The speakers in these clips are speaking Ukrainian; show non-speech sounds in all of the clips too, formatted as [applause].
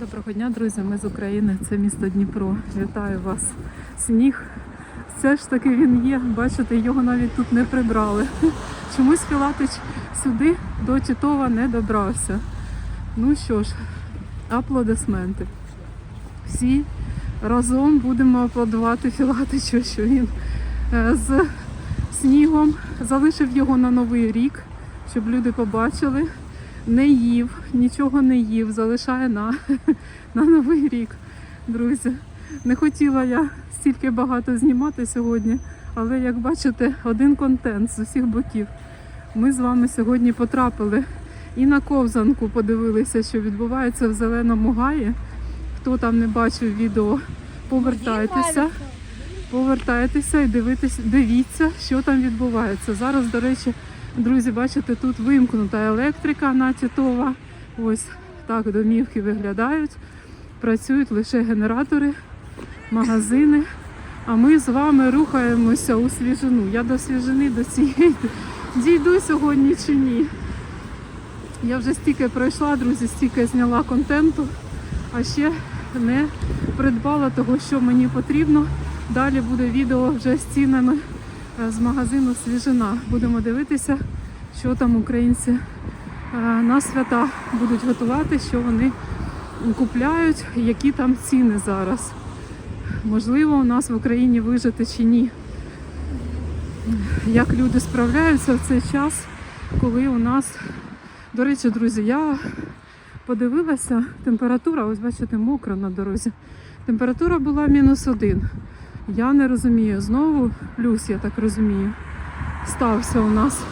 Доброго дня, друзі. Ми з України. Це місто Дніпро. Вітаю вас. Сніг. Все ж таки він є. Бачите, його навіть тут не прибрали. [laughs] Чомусь Філатич сюди до Тітова не добрався. Ну що ж, аплодисменти. Всі разом будемо аплодувати Філатичу, що він е, з снігом залишив його на новий рік, щоб люди побачили. Не їв, нічого не їв, залишає на, [laughs] на новий рік, друзі. Не хотіла я стільки багато знімати сьогодні, але як бачите, один контент з усіх боків. Ми з вами сьогодні потрапили і на ковзанку подивилися, що відбувається в Зеленому Гаї. Хто там не бачив відео, повертайтеся. Повертайтеся і дивіться, що там відбувається. Зараз, до речі, друзі, бачите, тут вимкнута електрика на Тітова. Ось так домівки виглядають. Працюють лише генератори, магазини. А ми з вами рухаємося у свіжину. Я до свіжини до цієї дійду сьогодні чи ні. Я вже стільки пройшла, друзі, стільки зняла контенту, а ще не придбала того, що мені потрібно. Далі буде відео вже з цінами з магазину Свіжина. Будемо дивитися, що там українці е, на свята будуть готувати, що вони купляють, які там ціни зараз. Можливо, у нас в Україні вижити чи ні. Як люди справляються в цей час, коли у нас, до речі, друзі, я подивилася, температура, ось бачите, мокро на дорозі. Температура була мінус один. Я не розумію. Знову плюс, я так розумію, стався у нас.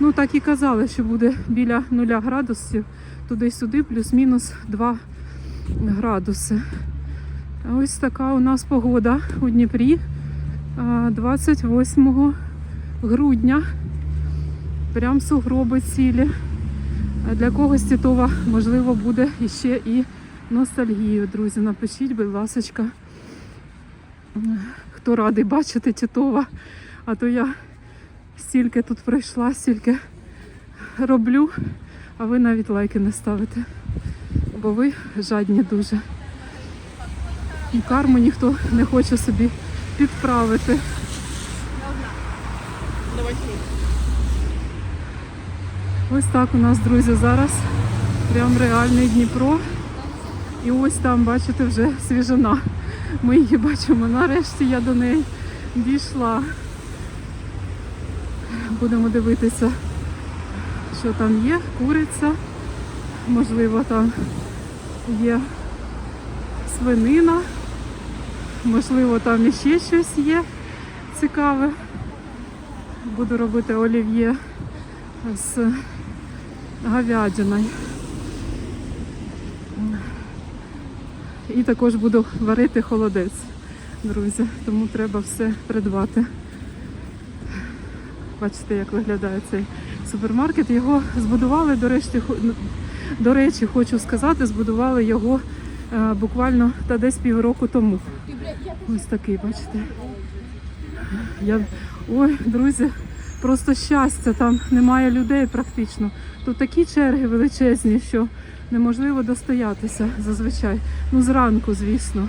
Ну так і казали, що буде біля нуля градусів, туди-сюди, плюс-мінус 2 градуси. Ось така у нас погода у Дніпрі 28 грудня. Прям сугроби цілі. Для когось Тітова, можливо, буде іще і ностальгію, друзі. Напишіть, будь ласка, хто радий бачити Тітова. А то я стільки тут пройшла, стільки роблю, а ви навіть лайки не ставите. Бо ви жадні дуже. І карму ніхто не хоче собі підправити. Ось так у нас, друзі, зараз прям реальний Дніпро. І ось там, бачите, вже свіжина. Ми її бачимо. Нарешті я до неї дійшла. Будемо дивитися, що там є. Куриця. Можливо, там є свинина. Можливо, там іще щось є цікаве. Буду робити олів'є з говядиною. І також буду варити холодець, друзі. Тому треба все придбати. Бачите, як виглядає цей супермаркет. Його збудували, до речі, ну, до речі, хочу сказати, збудували його е, буквально та десь півроку тому. Ось такий, бачите. Я... Ой, друзі, просто щастя, там немає людей практично. Тут такі черги величезні, що неможливо достоятися зазвичай. Ну, зранку, звісно.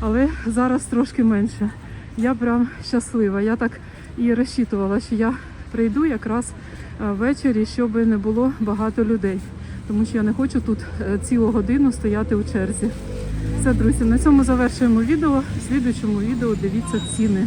Але зараз трошки менше. Я прям щаслива. Я так і розчитувала, що я прийду якраз е, ввечері, щоб не було багато людей. Тому що я не хочу тут е, цілу годину стояти у черзі. Все, друзі, на цьому завершуємо відео. В слідуючому відео дивіться ціни.